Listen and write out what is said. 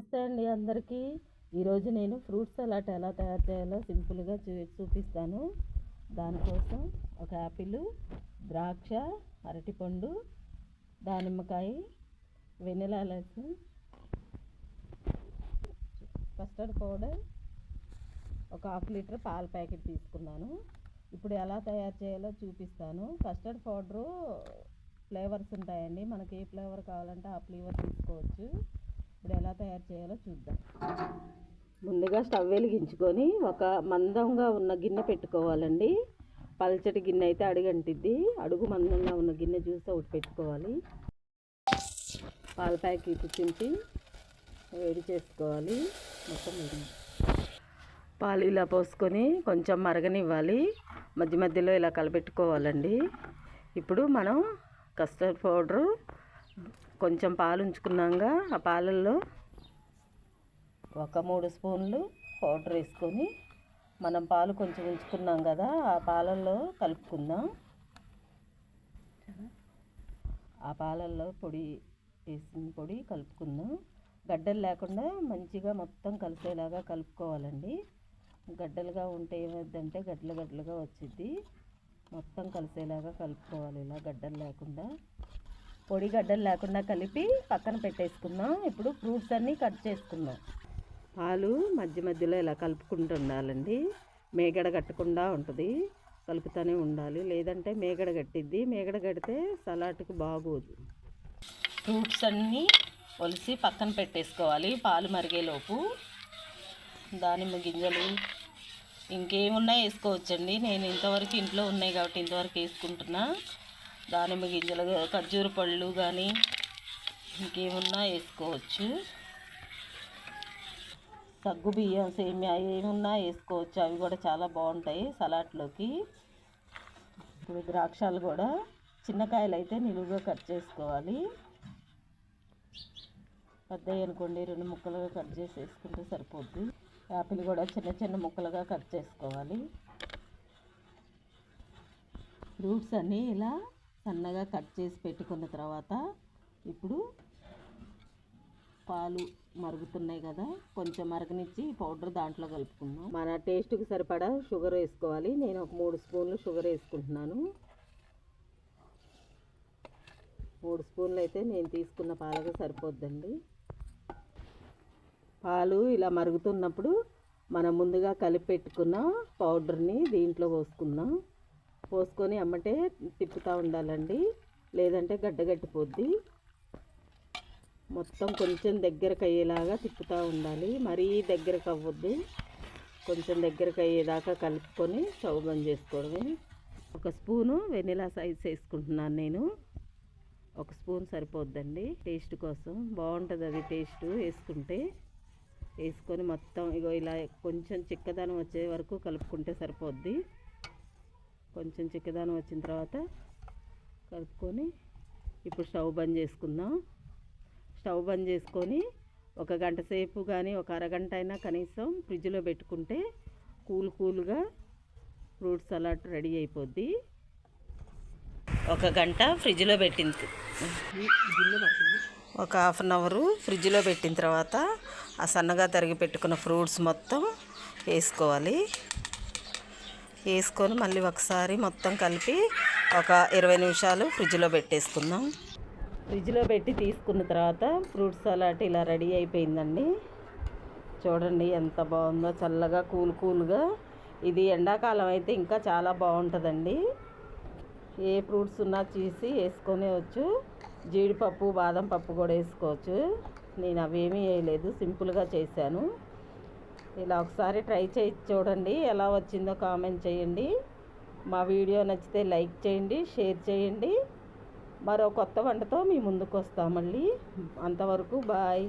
నమస్తే అండి అందరికీ. ఈరోజు నేను ఫ్రూట్ సలాడ్ ఎలా తయారు చేయాలో సింపుల్గా చూ చూపిస్తాను. దానికోసం ఒక యాపిల్ ద్రాక్ష అరటిపండు దానిమ్మకాయ వెనిలా లెస్ కస్టర్డ్ పౌడర్ ఒక హాఫ్ లీటర్ పాల ప్యాకెట్ తీసుకున్నాను. ఇప్పుడు ఎలా తయారు చేయాలో చూపిస్తాను. కస్టర్డ్ పౌడరు ఫ్లేవర్స్ ఉంటాయండి. మనకి ఏ ఫ్లేవర్ కావాలంటే ఆ ఫ్లేవర్ తీసుకోవచ్చు. ఇప్పుడు ఎలా తయారు చేయాలో చూద్దాం. ముందుగా స్టవ్ వెలిగించుకొని ఒక మందంగా ఉన్న గిన్నె పెట్టుకోవాలండి. పల్చటి గిన్నె అయితే అడుగంటిద్ది. అడుగు మందంగా ఉన్న గిన్నె చూసి ఒకటి పెట్టుకోవాలి. పాల ప్యాకెట్ చింపి వేడి చేసుకోవాలి. మొత్తం వేడి. పాలు ఇలా పోసుకొని కొంచెం మరగనివ్వాలి. మధ్య మధ్యలో ఇలా కలపెట్టుకోవాలండి ఇప్పుడు మనం కస్టర్డ్ పౌడరు కొంచెం పాలు ఉంచుకున్నాక ఆ పాలల్లో. ఒక మూడు స్పూన్లు పౌడర్ వేసుకొని మనం పాలు కొంచెం ఉంచుకున్నాం కదా ఆ పాలల్లో కలుపుకుందాం. ఆ పాలల్లో పొడి వేసిన పొడి కలుపుకుందాం. గడ్డలు లేకుండా మంచిగా మొత్తం కలిసేలాగా కలుపుకోవాలండి. గడ్డలుగా ఉంటే ఏమవుద్దంటే గడ్డలు గడ్డలుగా వచ్చింది మొత్తం కలిసేలాగా కలుపుకోవాలి ఇలా గడ్డలు లేకుండా. పొడి గడ్డలు లేకుండా కలిపి పక్కన పెట్టేసుకుందాం. ఇప్పుడు ఫ్రూట్స్ అన్నీ కట్ చేసుకుందాం. పాలు మధ్య మధ్యలో ఇలా కలుపుకుంటూ ఉండాలండి. మేగడ కట్టకుండా ఉంటుంది. కలుపుతూనే ఉండాలి. లేదంటే మేగడ కట్టిద్ది. మేగడ కడితే సలాడ్కి బాగోదు. ఫ్రూట్స్ అన్నీ ఒలిసి పక్కన పెట్టేసుకోవాలి. పాలు మరిగేలోపు దానిమ్మ గింజలు ఇంకేమున్నా వేసుకోవచ్చండి. నేను ఇంతవరకు ఇంట్లో ఉన్నాయి కాబట్టి ఇంతవరకు వేసుకుంటున్నా. దానిమ్మ గింజలు ఖర్జూర పళ్ళు కానీ ఇంకేమున్నా వేసుకోవచ్చు. సగ్గు బియ్యం సేమియా ఏమున్నా వేసుకోవచ్చు. అవి కూడా చాలా బాగుంటాయి సలాడ్లోకి. ఇప్పుడు ద్రాక్షాలు కూడా చిన్న కాయలు అయితే నిలువుగా కట్ చేసుకోవాలి. పెద్దవి అనుకోండి రెండు ముక్కలుగా కట్ చేసి వేసుకుంటే సరిపోద్ది. యాపిల్ కూడా చిన్న చిన్న ముక్కలుగా కట్ చేసుకోవాలి. ఫ్రూట్స్ అన్నీ ఇలా సన్నగా కట్ చేసి పెట్టుకున్న తర్వాత ఇప్పుడు పాలు మరుగుతున్నాయి కదా కొంచెం మరగనిచ్చి పౌడర్ దాంట్లో కలుపుకుందాం. మన టేస్ట్కి సరిపడా షుగర్ వేసుకోవాలి. నేను ఒక మూడు స్పూన్లు షుగర్ వేసుకుంటున్నాను. మూడు స్పూన్లు అయితే నేను తీసుకున్న పాలకు సరిపోద్దండి. పాలు ఇలా మరుగుతున్నప్పుడు మనం ముందుగా కలిపి పెట్టుకున్న పౌడర్ని దీంట్లో పోసుకుందాం. పోసుకొని అమ్మటే తిప్పుతూ ఉండాలండి. లేదంటే గడ్డగట్టిపోద్ది మొత్తం కొంచెం దగ్గరకు అయ్యేలాగా తిప్పుతూ ఉండాలి. మరీ దగ్గరకు అవ్వద్దు. కొంచెం దగ్గరకు అయ్యేదాకా కలుపుకొని చౌబం చేసుకోవడమే. ఒక స్పూను వెనిలా సైజ్ వేసుకుంటున్నాను నేను. ఒక స్పూన్ సరిపోద్దండి టేస్ట్ కోసం. బాగుంటుంది అది టేస్ట్ వేసుకుంటే. వేసుకొని మొత్తం ఇగో ఇలా కొంచెం చిక్కదనం వచ్చే వరకు కలుపుకుంటే సరిపోద్ది. కొంచెం చిక్కదనం వచ్చిన తర్వాత కలుపుకొని ఇప్పుడు స్టవ్ బంద్ చేసుకుందాం. స్టవ్ బంద్ చేసుకొని ఒక గంట సేపు కానీ ఒక అరగంట అయినా కనీసం ఫ్రిడ్జ్లో పెట్టుకుంటే కూల్ కూల్గా ఫ్రూట్ సలాడ్ రెడీ అయిపోద్ది. ఒక గంట ఫ్రిడ్జ్లో పెట్టింది ఒక హాఫ్ అన్ అవరు ఫ్రిడ్జ్లో పెట్టిన తర్వాత ఆ సన్నగా తరిగి పెట్టుకున్న ఫ్రూట్స్ మొత్తం వేసుకోవాలి. వేసుకొని మళ్ళీ ఒకసారి మొత్తం కలిపి ఒక ఇరవై నిమిషాలు ఫ్రిడ్జ్లో పెట్టేసుకుందాం. ఫ్రిడ్జ్లో పెట్టి తీసుకున్న తర్వాత ఫ్రూట్ సలాడ్ ఇలా రెడీ అయిపోయిందండి. చూడండి ఎంత బాగుందో చల్లగా కూల్ కూల్గా. ఇది ఎండాకాలం అయితే ఇంకా చాలా బాగుంటుందండి. ఏ ఫ్రూట్స్ ఉన్నా చూసి వేసుకొనేవచ్చు జీడిపప్పు బాదం పప్పు కూడా వేసుకోవచ్చు. నేను అవేమీ వేయలేదు సింపుల్గా చేశాను. ఇలా ఒకసారి ట్రై చేసి చూడండి ఎలా వచ్చిందో కామెంట్ చేయండి. మా వీడియో నచ్చితే లైక్ చేయండి షేర్ చేయండి. మరో కొత్త వంటతో మీ ముందుకు వస్తాం మళ్ళీ. అంతవరకు బాయ్.